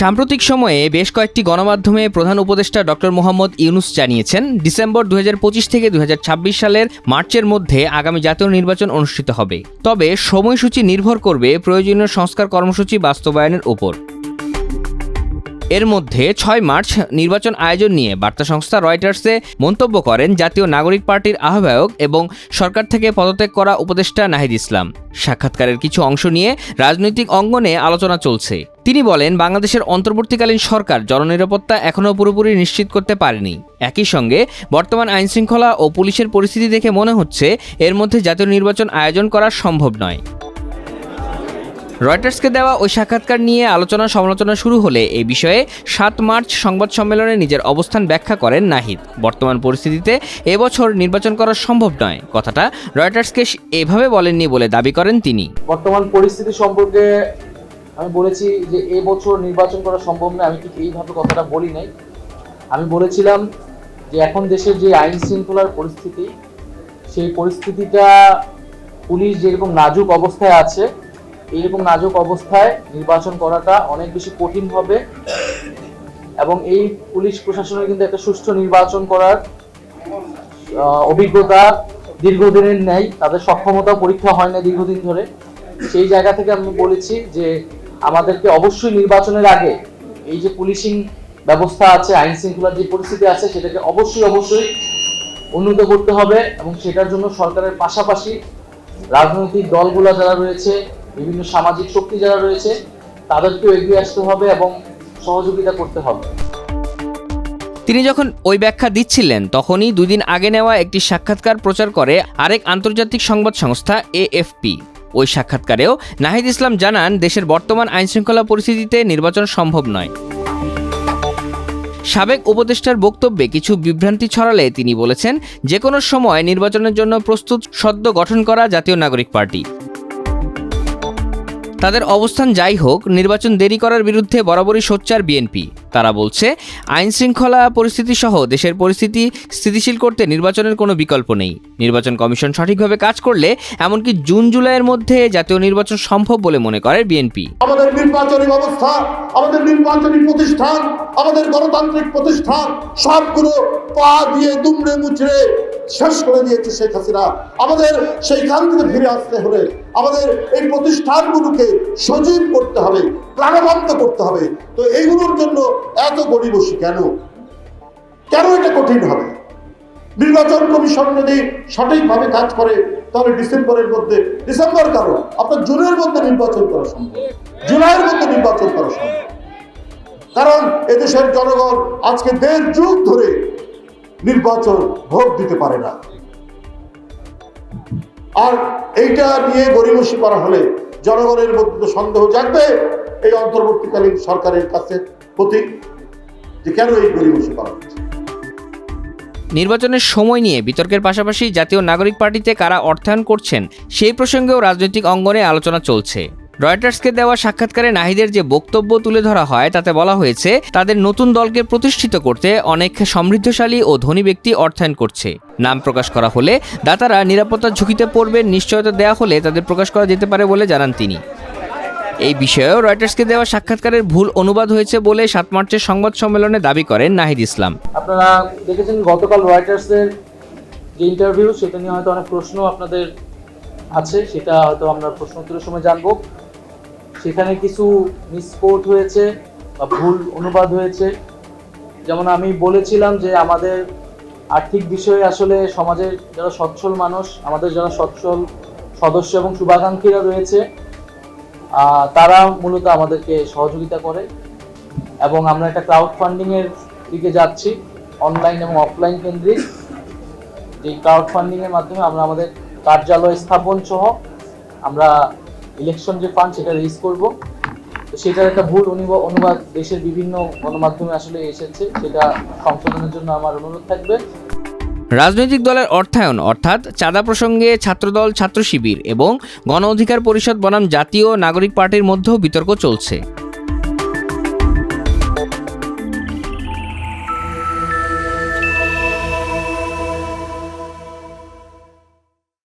সাম্প্রতিক সময়ে বেশ কয়েকটি গণমাধ্যমে প্রধান উপদেষ্টা ডক্টর মোহাম্মদ ইউনুস জানিয়েছেন, ডিসেম্বর দু হাজার পঁচিশ থেকে দুহাজার ছাব্বিশ সালের মার্চের মধ্যে আগামী জাতীয় নির্বাচন অনুষ্ঠিত হবে। তবে সময়সূচি নির্ভর করবে প্রয়োজনীয় সংস্কার কর্মসূচি বাস্তবায়নের উপর। এর মধ্যে ছয় মার্চ নির্বাচন আয়োজন নিয়ে বার্তা সংস্থা রয়টার্সে মন্তব্য করেন জাতীয় নাগরিক পার্টির আহ্বায়ক এবং সরকার থেকে পদত্যাগ করা উপদেষ্টা নাহিদ ইসলাম। সাক্ষাৎকারের কিছু অংশ নিয়ে রাজনৈতিক অঙ্গনে আলোচনা চলছে। তিনি বলেন, বাংলাদেশের অন্তর্বর্তীকালীন সরকার জননিরাপত্তা এখনও পুরোপুরি নিশ্চিত করতে পারেনি। একই সঙ্গে বর্তমান আইনশৃঙ্খলা ও পুলিশের পরিস্থিতি দেখে মনে হচ্ছে, এর মধ্যে জাতীয় নির্বাচন আয়োজন করা সম্ভব নয়। রয়টার্সকে দেওয়া ওই সাক্ষাৎকার নিয়ে আলোচনা সমালোচনা শুরু হলে এই বিষয়ে সাত মার্চ সংবাদ সম্মেলনে নিজের অবস্থান ব্যাখ্যা করেন নাহিদ। বর্তমান পরিস্থিতিতে এবছর নির্বাচন করা সম্ভব নয়। কথাটা রয়টার্সকে এভাবে বলেননি বলে দাবি করেন তিনি। বর্তমান পরিস্থিতি সম্পর্কে আমি বলেছি যে এবছর নির্বাচন করা সম্ভব নয়। আমি ঠিক এইভাবে কথাটা বলি নাই। আমি বলেছিলাম যে এখন দেশের যে আইন শৃঙ্খলার পরিস্থিতি, সেই পরিস্থিতিটা পুলিশ যেরকম নাজুক অবস্থায় আছে এইরকম নাজুক অবস্থায় নির্বাচন করাটা অনেক বেশি কঠিন হবে। এবং এই পুলিশ প্রশাসনের কিন্তু একটা সুষ্ঠু নির্বাচন করার অভিজ্ঞতা দীর্ঘদিনের নেই। তাদের সক্ষমতা পরীক্ষা হয় না দীর্ঘদিন ধরে। সেই জায়গা থেকে আমি বলেছি যে আমাদেরকে অবশ্যই নির্বাচনের আগে এই যে পুলিশিং ব্যবস্থা আছে, আইন শৃঙ্খলার যে পরিস্থিতি আছে, সেটাকে অবশ্যই অবশ্যই উন্নত করতে হবে এবং সেটার জন্য সরকারের পাশাপাশি রাজনৈতিক দলগুলো যারা রয়েছে বিভিন্ন সামাজিক শক্তি যারা রয়েছে, তাদেরকেও এগিয়ে আসতে হবে এবং সহযোগিতা করতে হবে। তিনি যখন ওই ব্যাখ্যা দিচ্ছিলেন, তখনই দুই দিন আগে নেওয়া একটি সাক্ষাৎকার প্রচার করে আরেক আন্তর্জাতিক সংবাদ সংস্থা এএফপি। ওই সাক্ষাৎকারেও নাহিদ ইসলাম জানান, দেশের বর্তমান আইনশৃঙ্খলা পরিস্থিতিতে নির্বাচন সম্ভব নয়। সাবেক উপদেষ্টার বক্তব্যে কিছু বিভ্রান্তি ছড়ালে তিনি বলেছেন, যে কোনো সময় নির্বাচনের জন্য প্রস্তুত সদ্য গঠন করা জাতীয় নাগরিক পার্টি। তাদের অবস্থান যাই হোক, নির্বাচন দেরি করার বিরুদ্ধে বরাবরই সোচ্চার বিএনপি। তারা বলছে আইন শৃঙ্খলা পরিস্থিতি সহ দেশের পরিস্থিতি স্থিতিশীল করতে নির্বাচনের কোনো বিকল্প নেই। নির্বাচন কমিশন সঠিকভাবে কাজ করলে এমনকি জুন জুলাইয়ের মধ্যে জাতীয় নির্বাচন সম্ভব বলে মনে করে বিএনপি। আমাদের নির্বাচনী ব্যবস্থা, আমাদের নির্বাচনী প্রতিষ্ঠান, আমাদের গণতান্ত্রিক প্রতিষ্ঠান, সবগুলো পা দিয়ে দুমড়ে মুচড়ে শেষ করে দিয়েছে শেখ হাসিনা। আমাদের সেইখান থেকে ফিরে আসতে হলে আমাদের এই প্রতিষ্ঠানগুলোকে সজীব করতে হবে, প্রাণবন্ত করতে হবে। তো এইগুলোর জন্য এত গরিবসী কেন? কেন এটা কঠিন হবে? নির্বাচন কমিশন যদি সঠিকভাবে কাজ করে, তাহলে ডিসেম্বরের মধ্যে, ডিসেম্বর কারণ আপনার জুনের মধ্যে নির্বাচন করা সম্ভব। জুলাইয়ের মধ্যে নির্বাচন করা সম্ভব। কারণ এদেশের জনগণ আজকে দেড় যুগ ধরে নির্বাচন ভোট দিতে পারে না। আর এইটা নিয়ে গরিমসি করা হলে জনগণের মধ্যে সন্দেহ জাগবে এই অন্তর্বর্তীকালীন সরকারের কাছে প্রতি যে কেন এই গরিমসি করা হচ্ছে। নির্বাচনের সময় নিয়ে বিতর্কের পাশাপাশি জাতীয় নাগরিক পার্টিতে কারা অর্থায়ন করছেন সেই প্রসঙ্গেও রাজনৈতিক অঙ্গনে আলোচনা চলছে। রয়টার্সকে দেওয়া সাক্ষাৎকারে নাহিদের যে বক্তব্য তুলে ধরা হয়, তাতে বলা হয়েছে, তাদের নতুন দলকে প্রতিষ্ঠিত করতে অনেক সমৃদ্ধশালী ও ধনী ব্যক্তি অর্থায়ন করছে। নাম প্রকাশ করা হলে দাতারা নিরাপত্তার ঝুঁকিতে পড়বেন, নিশ্চয়তা দেওয়া হলে তাদের প্রকাশ করা যেতে পারে বলে জানান তিনি। এই বিষয়েও রয়টার্সকে দেওয়া সাক্ষাৎকারের ভুল অনুবাদ হয়েছে বলে সাত মার্চের সংবাদ সম্মেলনে দাবি করেন নাহিদ ইসলাম। আপনারা দেখেছেন গতকাল রয়টার্সের যে ইন্টারভিউ সেটা নিয়ে হয়তো অনেক প্রশ্ন আপনাদের আছে, সেটা হয়তো আমরা প্রশ্ন উত্তরের সময় জানব। সেখানে কিছু মিসপোর্ট হয়েছে বা ভুল অনুবাদ হয়েছে। যেমন আমি বলেছিলাম যে আমাদের আর্থিক বিষয়ে আসলে সমাজের যারা সচ্ছল মানুষ, আমাদের যারা সচ্ছল সদস্য এবং শুভাকাঙ্ক্ষীরা রয়েছে তারা মূলত আমাদেরকে সহযোগিতা করে এবং আমরা একটা ক্রাউড ফান্ডিংয়ের দিকে যাচ্ছি অনলাইন এবং অফলাইন কেন্দ্রিক। যে ক্রাউড ফান্ডিংয়ের মাধ্যমে আমরা আমাদের কার্যালয় স্থাপন সহ আমরা ইলেকশন যে ফান্ড সেটা রেজ করব। সেটার একটা ভুল অনুবা- অনুবাদ দেশের বিভিন্ন গণমাধ্যমে আসলে এসেছে, সেটা সংশোধনের জন্য আমার অনুরোধ থাকবে। রাজনৈতিক দলের অর্থায়ন, অর্থাৎ চাঁদা প্রসঙ্গে ছাত্রদল ছাত্র শিবির এবং গণ অধিকার পরিষদ বনাম জাতীয় নাগরিক পার্টির মধ্যেও বিতর্ক চলছে।